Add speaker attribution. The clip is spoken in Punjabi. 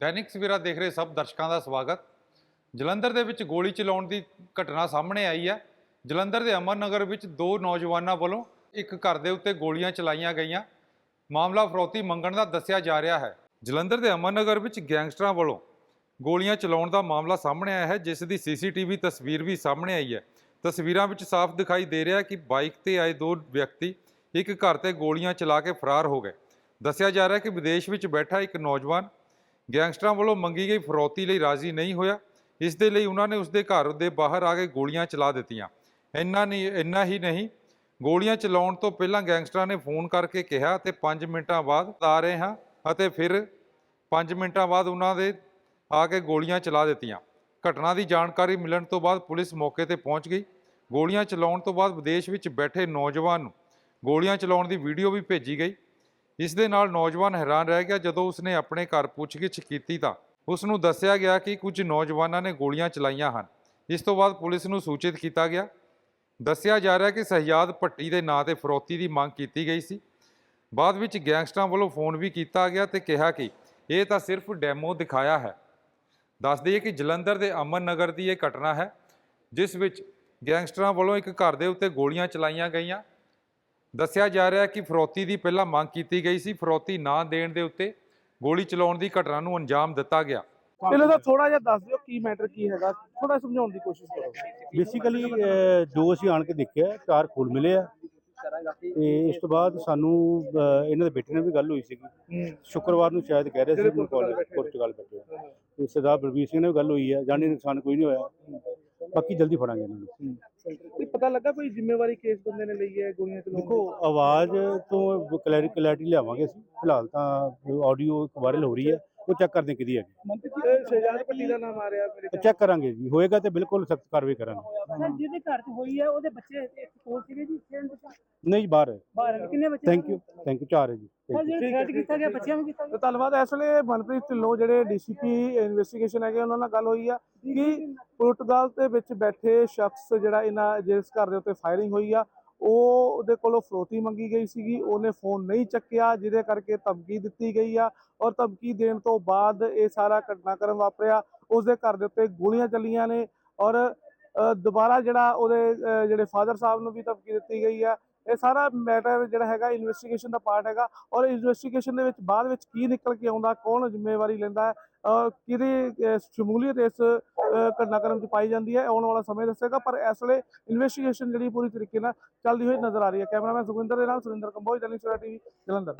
Speaker 1: ਦੈਨਿਕ ਸਵੇਰਾ ਦੇਖ ਰਹੇ ਸਭ ਦਰਸ਼ਕਾਂ ਦਾ ਸਵਾਗਤ। ਜਲੰਧਰ ਦੇ ਵਿੱਚ ਗੋਲੀ ਚਲਾਉਣ ਦੀ ਘਟਨਾ ਸਾਹਮਣੇ ਆਈ ਹੈ। ਜਲੰਧਰ ਦੇ ਅਮਨ ਨਗਰ ਵਿੱਚ ਦੋ ਨੌਜਵਾਨਾਂ ਵੱਲੋਂ ਇੱਕ ਘਰ ਦੇ ਉੱਤੇ ਗੋਲੀਆਂ ਚਲਾਈਆਂ ਗਈਆਂ। ਮਾਮਲਾ ਫਰੋਤੀ ਮੰਗਣ ਦਾ ਦੱਸਿਆ ਜਾ ਰਿਹਾ ਹੈ। ਜਲੰਧਰ ਦੇ ਅਮਨ ਨਗਰ ਵਿੱਚ ਗੈਂਗਸਟਰਾਂ ਵੱਲੋਂ ਗੋਲੀਆਂ ਚਲਾਉਣ ਦਾ ਮਾਮਲਾ ਸਾਹਮਣੇ ਆਇਆ ਹੈ, ਜਿਸ ਦੀ ਸੀਸੀਟੀਵੀ ਤਸਵੀਰ ਵੀ ਸਾਹਮਣੇ ਆਈ ਹੈ। ਤਸਵੀਰਾਂ ਵਿੱਚ ਸਾਫ਼ ਦਿਖਾਈ ਦੇ ਰਿਹਾ ਕਿ ਬਾਈਕ ਤੇ ਆਏ ਦੋ ਵਿਅਕਤੀ ਇੱਕ ਘਰ ਤੇ ਗੋਲੀਆਂ ਚਲਾ ਕੇ ਫਰਾਰ ਹੋ ਗਏ। ਦੱਸਿਆ ਜਾ ਰਿਹਾ ਹੈ ਕਿ ਵਿਦੇਸ਼ ਵਿੱਚ ਬੈਠਾ ਇੱਕ ਨੌਜਵਾਨ ਗੈਂਗਸਟਰਾਂ ਵੱਲੋਂ ਮੰਗੀ ਗਈ ਫਰੋਤੀ ਲਈ ਰਾਜ਼ੀ ਨਹੀਂ ਹੋਇਆ। ਇਸ ਦੇ ਲਈ ਉਹਨਾਂ ਨੇ ਉਸ ਦੇ ਘਰ ਦੇ ਬਾਹਰ ਆ ਕੇ ਗੋਲੀਆਂ ਚਲਾ ਦਿੱਤੀਆਂ। ਇੰਨਾ ਨਹੀਂ ਇੰਨਾ ਹੀ ਨਹੀਂ। ਗੋਲੀਆਂ ਚਲਾਉਣ ਤੋਂ ਪਹਿਲਾਂ ਗੈਂਗਸਟਰਾਂ ਨੇ ਫੋਨ ਕਰਕੇ ਕਿਹਾ ਤੇ 5 ਮਿੰਟਾਂ ਬਾਅਦ ਆ ਰਹੇ ਹਾਂ ਅਤੇ ਫਿਰ 5 ਮਿੰਟਾਂ ਬਾਅਦ ਉਹਨਾਂ ਦੇ ਆ ਕੇ ਗੋਲੀਆਂ ਚਲਾ ਦਿੱਤੀਆਂ। ਘਟਨਾ ਦੀ ਜਾਣਕਾਰੀ ਮਿਲਣ ਤੋਂ ਬਾਅਦ ਪੁਲਿਸ ਮੌਕੇ ਤੇ ਪਹੁੰਚ ਗਈ। ਗੋਲੀਆਂ ਚਲਾਉਣ ਤੋਂ ਬਾਅਦ ਵਿਦੇਸ਼ ਵਿੱਚ ਬੈਠੇ ਨੌਜਵਾਨ ਨੂੰ ਗੋਲੀਆਂ ਚਲਾਉਣ ਦੀ ਵੀਡੀਓ ਵੀ ਭੇਜੀ ਗਈ। ਇਸ ਦੇ ਨਾਲ ਨੌਜਵਾਨ ਹੈਰਾਨ ਰਹਿ ਗਿਆ ਜਦੋਂ ਉਸਨੇ ਆਪਣੇ ਘਰ ਪੁੱਛਗਿੱਛ ਕੀਤੀ ਤਾਂ ਉਸ ਨੂੰ ਦੱਸਿਆ ਗਿਆ ਕਿ ਕੁਝ ਨੌਜਵਾਨਾਂ ਨੇ ਗੋਲੀਆਂ ਚਲਾਈਆਂ ਹਨ। ਇਸ ਤੋਂ ਬਾਅਦ ਪੁਲਿਸ ਨੂੰ ਸੂਚਿਤ ਕੀਤਾ ਗਿਆ। ਦੱਸਿਆ ਜਾ ਰਿਹਾ ਕਿ ਸਹਿਯਾਦ ਭੱਟੀ ਦੇ ਨਾਂ ਤੇ ਫਰੋਤੀ ਦੀ ਮੰਗ ਕੀਤੀ ਗਈ ਸੀ। ਬਾਅਦ ਵਿੱਚ ਗੈਂਗਸਟਰਾਂ ਵੱਲੋਂ ਫੋਨ ਵੀ ਕੀਤਾ ਗਿਆ ਤੇ ਕਿਹਾ ਕਿ ਇਹ ਤਾਂ ਸਿਰਫ ਡੈਮੋ ਦਿਖਾਇਆ ਹੈ। ਦੱਸ ਦਈਏ ਕਿ ਜਲੰਧਰ ਦੇ ਅਮਨ ਨਗਰ ਦੀ ਇਹ ਘਟਨਾ ਹੈ, ਜਿਸ ਵਿੱਚ ਗੈਂਗਸਟਰਾਂ ਵੱਲੋਂ ਇੱਕ ਘਰ ਦੇ ਉੱਤੇ ਗੋਲੀਆਂ ਚਲਾਈਆਂ ਗਈਆਂ। ਦੱਸਿਆ ਜਾ ਰਿਹਾ ਹੈ ਕਿ ਫਰੌਤੀ ਦੀ ਪਹਿਲਾਂ ਮੰਗ ਕੀਤੀ ਗਈ ਸੀ। ਫਰੌਤੀ ਨਾ ਦੇਣ ਦੇ ਉੱਤੇ ਗੋਲੀ ਚਲਾਉਣ ਦੀ ਘਟਨਾ ਨੂੰ ਅੰਜਾਮ ਦਿੱਤਾ ਗਿਆ।
Speaker 2: ਪਹਿਲਾਂ ਤਾਂ ਥੋੜਾ ਜਿਹਾ ਦੱਸ ਦਿਓ ਕੀ ਮੈਟਰ ਕੀ ਹੈਗਾ। ਥੋੜਾ ਸਮਝਾਉਣ ਦੀ ਕੋਸ਼ਿਸ਼ ਕਰੋ।
Speaker 3: ਬੇਸਿਕਲੀ ਜੋ ਅਸੀਂ ਆਣ ਕੇ ਦੇਖਿਆ ਚਾਰ ਫੁੱਲ ਮਿਲੇ ਆ। ਤੇ ਇਸ ਤੋਂ ਬਾਅਦ ਸਾਨੂੰ ਇਹਨਾਂ ਦੇ ਬੇਟੇ ਨਾਲ ਵੀ ਗੱਲ ਹੋਈ ਸੀਗੀ। ਸ਼ੁੱਕਰਵਾਰ ਨੂੰ ਸ਼ਾਇਦ ਕਹਿ ਰਹੇ ਸੀ
Speaker 2: ਜਿਹੜੇ
Speaker 3: ਕਾਲ ਪੁਰਤਗਾਲ ਬੈਠੇ। ਤੇ ਸਰਦਾਰ ਬਲਬੀਰ ਸਿੰਘ ਨਾਲ ਵੀ ਗੱਲ ਹੋਈ ਹੈ ਜਾਨੀ ਨੁਕਸਾਨ ਕੋਈ ਨਹੀਂ ਹੋਇਆ। ਬਾਕੀ ਜਲਦੀ ਫੜਾਂਗੇ ਇਹਨਾਂ ਨੂੰ।
Speaker 2: ਪਤਾ ਲੱਗਾ ਕੋਈ ਜ਼ਿੰਮੇਵਾਰੀ ਕੇਸ ਬੰਦੇ ਨੇ ਲਈ ਹੈ, ਗੋਲੀਆਂ ਚਲਾਉਣ
Speaker 3: ਦੇਖੋ, ਆਵਾਜ਼ ਤੋਂ ਕਲੈਰਿਟੀ ਲਿਆਵਾਂਗੇ ਅਸੀਂ। ਫਿਲਹਾਲ ਤਾਂ ਆਡੀਓ ਵਾਇਰਲ ਹੋ ਰਹੀ ਹੈ। ਉਹ ਚੈੱਕ ਕਰਦੇ ਕਿਹਦੀ ਹੈ
Speaker 2: ਦੀ ਸ਼ਹਿਜਾਦ ਪੱਟੀ ਦਾ ਨਾਮ ਆ ਰਿਹਾ ਮੇਰੇ ਖਿਆਲ
Speaker 3: ਚੈੱਕ ਕਰਾਂਗੇ ਜੀ ਹੋਏਗਾ ਤੇ ਬਿਲਕੁਲ ਸਖਤ ਕਾਰਵਾਈ ਕਰਾਂਗੇ।
Speaker 4: ਸਰ ਜਿਹਦੇ ਘਰ 'ਚ ਹੋਈ ਹੈ ਉਹਦੇ ਬੱਚੇ ਇੱਕ ਕੋਲ ਸੀਗੇ ਜੀ ਤਾਂ?
Speaker 3: ਨਹੀਂ ਬਾਹਰ ਹੈ।
Speaker 4: ਬਾਹਰ ਕਿੰਨੇ ਬੱਚੇ
Speaker 3: ਥੈਂਕ ਯੂ ਥੈਂਕ ਯੂ ਚਾਰ ਹੈ ਜੀ।
Speaker 4: Sir
Speaker 3: Thank you.
Speaker 4: ਜਿਹੜੇ ਥ੍ਰੈਟ ਕੀਤਾ ਗਿਆ ਬੱਚਿਆਂ ਨੂੰ ਕੀਤਾ
Speaker 2: ਤੇ ਧੰਨਵਾਦ ਇਸ ਵੇਲੇ ਮਨਪ੍ਰੀਤ ਢਿੱਲੋਂ ਜਿਹੜੇ ਡੀਸੀਪੀ ਇਨਵੈਸਟੀਗੇਸ਼ਨ ਹੈਗੇ ਉਹਨਾਂ ਨਾਲ ਗੱਲ ਹੋਈ ਆ ਕਿ ਪੁਰਤਗਾਲ ਦੇ ਵਿੱਚ ਬੈਠੇ ਸ਼ਖਸ ਜਿਹੜਾ ਇਹਨਾਂ ਜਿਸ ਘਰ ਦੇ ਉੱਤੇ ਫਾਇਰਿੰਗ ਹੋਈ ਆ ਉਹ ਉਹਦੇ ਕੋਲੋਂ ਫਰੋਤੀ ਮੰਗੀ ਗਈ ਸੀਗੀ, ਉਹਨੇ ਫੋਨ ਨਹੀਂ ਚੱਕਿਆ, ਜਿਹਦੇ ਕਰਕੇ ਧਮਕੀ ਦਿੱਤੀ ਗਈ ਆ ਔਰ ਧਮਕੀ ਦੇਣ ਤੋਂ ਬਾਅਦ ਇਹ ਸਾਰਾ ਘਟਨਾਕ੍ਰਮ ਵਾਪਰਿਆ। ਉਸਦੇ ਘਰ ਦੇ ਉੱਤੇ ਗੋਲੀਆਂ ਚੱਲੀਆਂ ਨੇ ਔਰ ਦੁਬਾਰਾ ਜਿਹੜਾ ਉਹਦੇ ਜਿਹੜੇ ਫਾਦਰ ਸਾਹਿਬ ਨੂੰ ਵੀ ਧਮਕੀ ਦਿੱਤੀ ਗਈ ਆ। ਇਹ ਸਾਰਾ ਮੈਟਰ ਜਿਹੜਾ ਹੈਗਾ ਇਨਵੈਸਟੀਗੇਸ਼ਨ ਦਾ ਪਾਰਟ ਹੈਗਾ ਔਰ ਇਨਵੈਸਟੀਗੇਸ਼ਨ ਦੇ ਵਿੱਚ ਬਾਅਦ ਵਿੱਚ ਕੀ ਨਿਕਲ ਕੇ ਆਉਂਦਾ, ਕੌਣ ਜ਼ਿੰਮੇਵਾਰੀ ਲੈਂਦਾ ਕਿਹਦੇ ਸ਼ਮੂਲੀਅਤ ਇਸ ਘਟਨਾਕ੍ਰਮ 'ਚ ਪਾਈ ਜਾਂਦੀ ਹੈ, ਆਉਣ ਵਾਲਾ ਸਮੇਂ ਦੱਸੇਗਾ, ਪਰ ਇਸ ਵੇਲੇ ਇਨਵੈਸਟੀਗੇਸ਼ਨ ਜਿਹੜੀ ਪੂਰੀ ਤਰੀਕੇ ਨਾਲ ਚੱਲਦੀ ਹੋਈ ਨਜ਼ਰ ਆ ਰਹੀ ਹੈ। ਕੈਮਰਾਮੈਨ ਸੁਖਿੰਦਰ ਦੇ ਨਾਲ ਸੁਰਿੰਦਰ ਕੰਬੋਜ, ਦੈਨਿਕ ਸਵੇਰਾ ਟੀਵੀ ਜਲੰਧਰ।